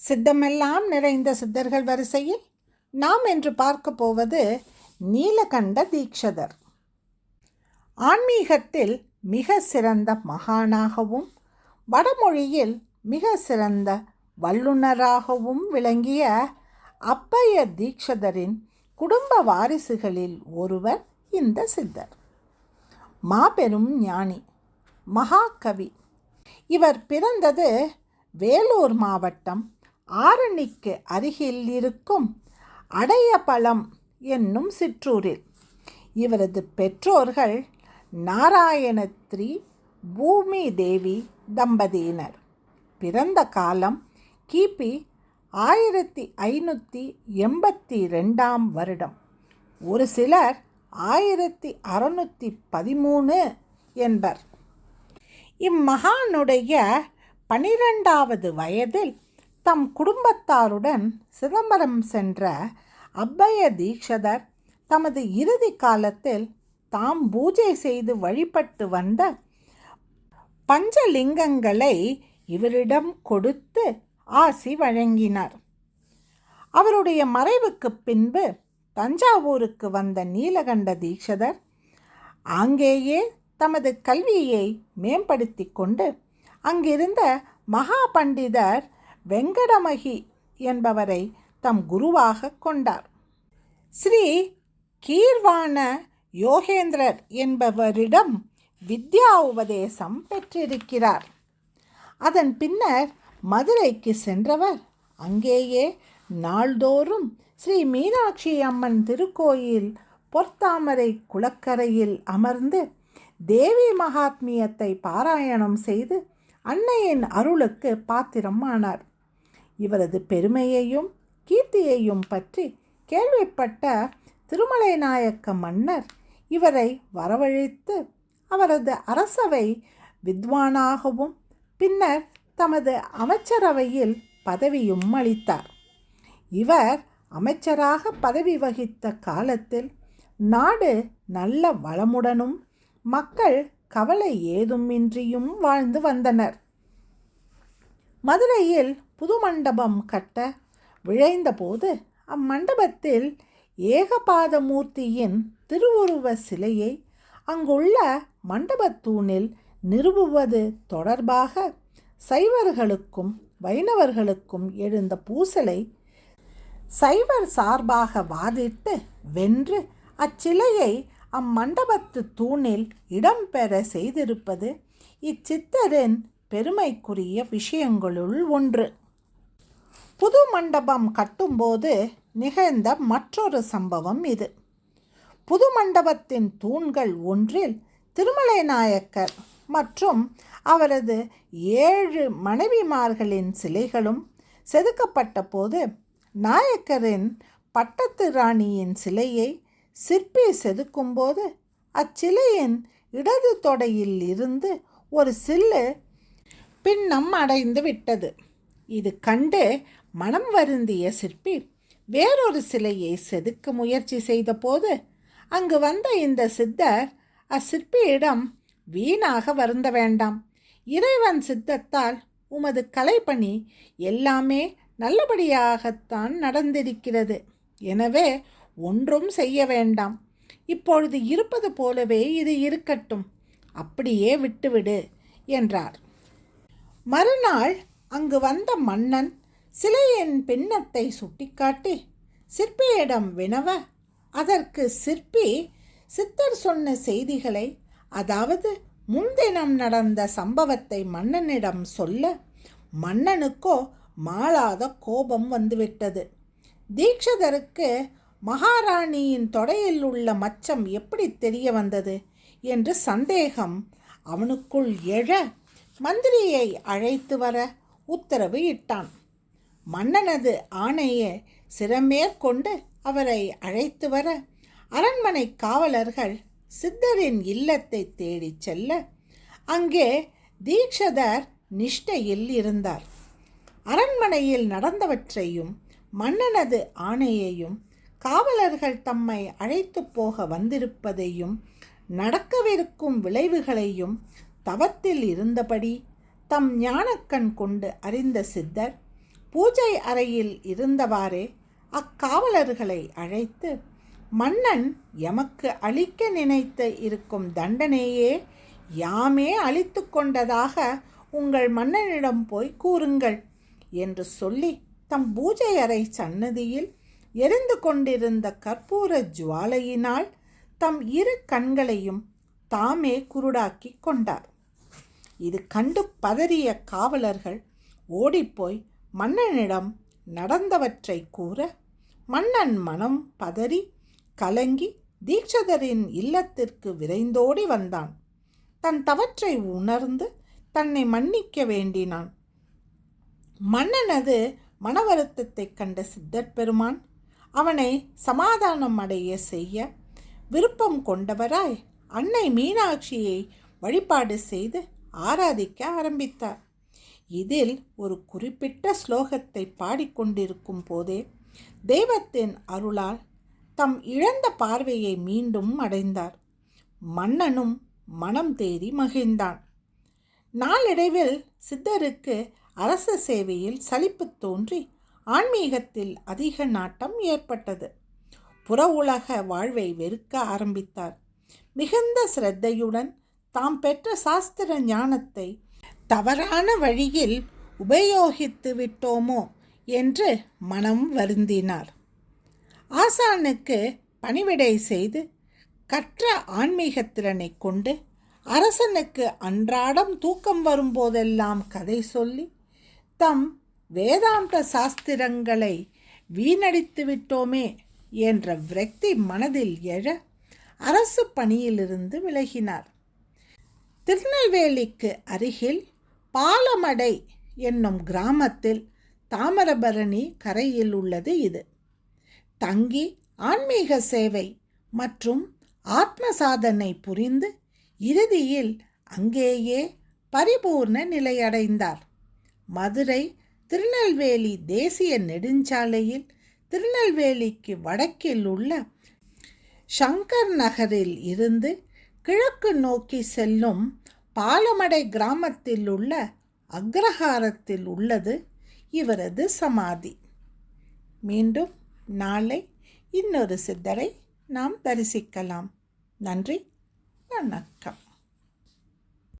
சித்தமெல்லாம் நிறைந்த சித்தர்கள் வரிசையில் நாம் என்று பார்க்க போவது நீலகண்ட தீக்ஷதர் ஆன்மீகத்தில் மிக சிறந்த மகானாகவும் வடமொழியில் மிக சிறந்த வல்லுனராகவும் விளங்கிய அப்பைய தீக்ஷதரின் குடும்ப வாரிசுகளில் ஒருவர் இந்த சித்தர். மாபெரும் ஞானி மகாகவி. இவர் பிறந்தது வேலூர் மாவட்டம் ஆரணிக்கு அருகில் இருக்கும் அடையபலம் என்னும் சிற்றூரில். இவரது பெற்றோர்கள் நாராயணத்ரி பூமி தேவி தம்பதியினர். பிறந்த காலம் கிபி ஆயிரத்தி ஐநூற்றி எண்பத்தி ரெண்டாம் வருடம். ஒரு சிலர் ஆயிரத்தி அறநூற்றி பதிமூணு என்பர். இம்மகானுடைய பனிரெண்டாவது வயதில் தம் குடும்பத்தாருடன் சிதம்பரம் சென்ற அப்பய தீக்ஷதர் தமது இறுதி காலத்தில் தாம் பூஜை செய்து வழிபட்டு வந்த பஞ்சலிங்கங்களை இவரிடம் கொடுத்து ஆசி வழங்கினார். அவருடைய மறைவுக்கு பின்பு தஞ்சாவூருக்கு வந்த நீலகண்ட தீக்ஷதர் அங்கேயே தமது கல்வியை மேம்படுத்தி கொண்டு அங்கிருந்த மகா பண்டிதர் வெங்கடமகி என்பவரை தம் குருவாக கொண்டார். ஸ்ரீ கீர்வாண யோகேந்திரர் என்பவரிடம் வித்யா உபதேசம் பெற்றிருக்கிறார். அதன் பின்னர் மதுரைக்கு சென்றவர் அங்கேயே நாள்தோறும் ஸ்ரீ மீனாட்சி அம்மன் திருக்கோயில் பொற்தாமரை குளக்கரையில் அமர்ந்து தேவி மகாத்மியத்தை பாராயணம் செய்து அன்னையின் அருளுக்கு பாத்திரம் ஆனார் இவரது பெருமையையும் கீர்த்தியையும் பற்றி கேள்விப்பட்ட திருமலை நாயக்க மன்னர் இவரை வரவழைத்து அவரது அரசவை வித்வானாகவும் பின்னர் தமது அமைச்சரவையில் பதவியும் அளித்தார். இவர் அமைச்சராக பதவி வகித்த காலத்தில் நாடு நல்ல வளமுடனும் மக்கள் கவலை ஏதுமின்றியும் வாழ்ந்து வந்தனர். மதுரையில் புது மண்டபம் கட்ட விழைந்தபோது அம்மண்டபத்தில் ஏகபாதமூர்த்தியின் திருவுருவ சிலையை அங்குள்ள மண்டபத்தூணில் நிறுவுவது தொடர்பாக சைவர்களுக்கும் வைணவர்களுக்கும் எழுந்த பூசலை சைவர் சார்பாக வாதிட்டு வென்று அச்சிலையை அம்மண்டபத்து தூணில் இடம்பெற செய்திருப்பது இச்சித்தரின் பெருமைக்குரிய விஷயங்களுள் ஒன்று. புது மண்டபம் கட்டும்போது நிகழ்ந்த மற்றொரு சம்பவம் இது. புது மண்டபத்தின் தூண்கள் ஒன்றில் திருமலை நாயக்கர் மற்றும் அவரது ஏழு மனைவிமார்களின் சிலைகளும் செதுக்கப்பட்ட போது நாயக்கரின் பட்டத்து ராணியின் சிலையை சிற்பி செதுக்கும்போது அச்சிலையின் இடது தொடையில் இருந்து ஒரு சில்லு பின்னம் அடைந்து விட்டது. இது கண்டு மனம் வருந்திய சிற்பி வேறொரு சிலையை செதுக்க முயற்சி செய்தபோது அங்கு வந்த இந்த சித்தர் அச்சிற்பியிடம் வீணாக வருந்த வேண்டாம். இறைவன் சித்தத்தால் உமது கலைப்பணி எல்லாமே நல்லபடியாகத்தான் நடந்திருக்கிறது. எனவே ஒன்றும் செய்ய வேண்டாம். இப்பொழுது இருப்பது போலவே இது இருக்கட்டும். அப்படியே விட்டுவிடு என்றார். மறுநாள் அங்கு வந்த மன்னன் சிலையின் பின்னத்தை சுட்டிக்காட்டி சிற்பியிடம் வினவ அதற்கு சிற்பி சித்தர் சொன்ன செய்திகளை அதாவது முன்தினம் நடந்த சம்பவத்தை மன்னனிடம் சொல்ல மன்னனுக்கோ மாளாத கோபம் வந்துவிட்டது. தீட்சதருக்கு மகாராணியின் தொடையில் உள்ள மச்சம் எப்படி தெரிய வந்தது? என்று சந்தேகம் அவனுக்குள் எழ மந்திரியை அழைத்து வர உத்தரவு இட்டான். மன்னனது ஆணையை சிறமேற்கொண்டு அவரை அழைத்து வர அரண்மனை காவலர்கள் சித்தரின் இல்லத்தை தேடிச் செல்ல அங்கே தீக்ஷதர் நிஷ்டையில் இருந்தார். அரண்மனையில் நடந்தவற்றையும் மன்னனது ஆணையையும் காவலர்கள் தம்மை அழைத்து போக வந்திருப்பதையும் நடக்கவிருக்கும் விளைவுகளையும் தவத்தில் இருந்தபடி தம் ஞானக்கண் கொண்டு அறிந்த சித்தர் பூஜை அறையில் இருந்தவாறே அக்காவலர்களை அழைத்து மன்னன் எமக்கு அளிக்க நினைத்து இருக்கும் தண்டனையே யாமே அழித்து கொண்டதாக உங்கள் மன்னனிடம் போய் கூறுங்கள் என்று சொல்லி தம் பூஜை அறை சன்னதியில் எரிந்து கொண்டிருந்த கற்பூர ஜுவாலையினால் தம் இரு கண்களையும் தாமே குருடாக்கி கொண்டார். இது கண்டு பதறிய காவலர்கள் ஓடிப்போய் மன்னனிடம் நடந்தவற்றை கூற மன்னன் மனம் பதறி கலங்கி தீட்சதரின் இல்லத்திற்கு விரைந்தோடி வந்தான். தன் தவற்றை உணர்ந்து தன்னை மன்னிக்க வேண்டினான். மன்னனது மனவருத்தத்தைக் கண்ட சித்தர் பெருமான் அவனை சமாதானம் அடைய செய்ய விருப்பம் கொண்டவராய் அன்னை மீனாட்சியை வழிபாடு செய்து ஆராதிக்க ஆரம்பித்தார். இதில் ஒரு குறிப்பிட்ட ஸ்லோகத்தை பாடிக்கொண்டிருக்கும் போதே தெய்வத்தின் அருளால் தம் இழந்த பார்வையை மீண்டும் அடைந்தார். மன்னனும் மனம் தேறி மகிழ்ந்தான். நாளடைவில் சித்தருக்கு அரச சேவையில் சலிப்பு தோன்றி ஆன்மீகத்தில் அதிக நாட்டம் ஏற்பட்டது. புற உலக வாழ்வை வெறுக்க ஆரம்பித்தார். மிகுந்த சிரத்தையுடன் தாம் பெற்ற சாஸ்திர ஞானத்தை தவறான வழியில் உபயோகித்து விட்டோமோ என்று மனம் வருந்தினார். ஆசானுக்கு பணிவிடை செய்து கற்ற ஆன்மீக திறனை கொண்டு அரசனுக்கு அன்றாடம் தூக்கம் வரும்போதெல்லாம் கதை சொல்லி தம் வேதாந்த சாஸ்திரங்களை வீணடித்து விட்டோமே என்ற விரக்தி மனதில் எழ அரசு பணியிலிருந்து விலகினார். திருநெல்வேலிக்கு அருகில் பாலமடை என்னும் கிராமத்தில் தாமிரபரணி கரையில் உள்ளது இது. தங்கி ஆன்மீக சேவை மற்றும் ஆத்ம சாதனை புரிந்து இறுதியில் அங்கேயே பரிபூர்ண நிலையடைந்தார். மதுரை திருநெல்வேலி தேசிய நெடுஞ்சாலையில் திருநெல்வேலிக்கு வடக்கில் உள்ள சங்கர் நகரில் இருந்து கிழக்கு நோக்கி செல்லும் பாலமடை கிராமத்தில் உள்ள அக்ரஹாரத்தில் உள்ளது இவரது சமாதி. மீண்டும் நாளை இன்னொரு சித்தரை நாம் தரிசிக்கலாம். நன்றி வணக்கம்.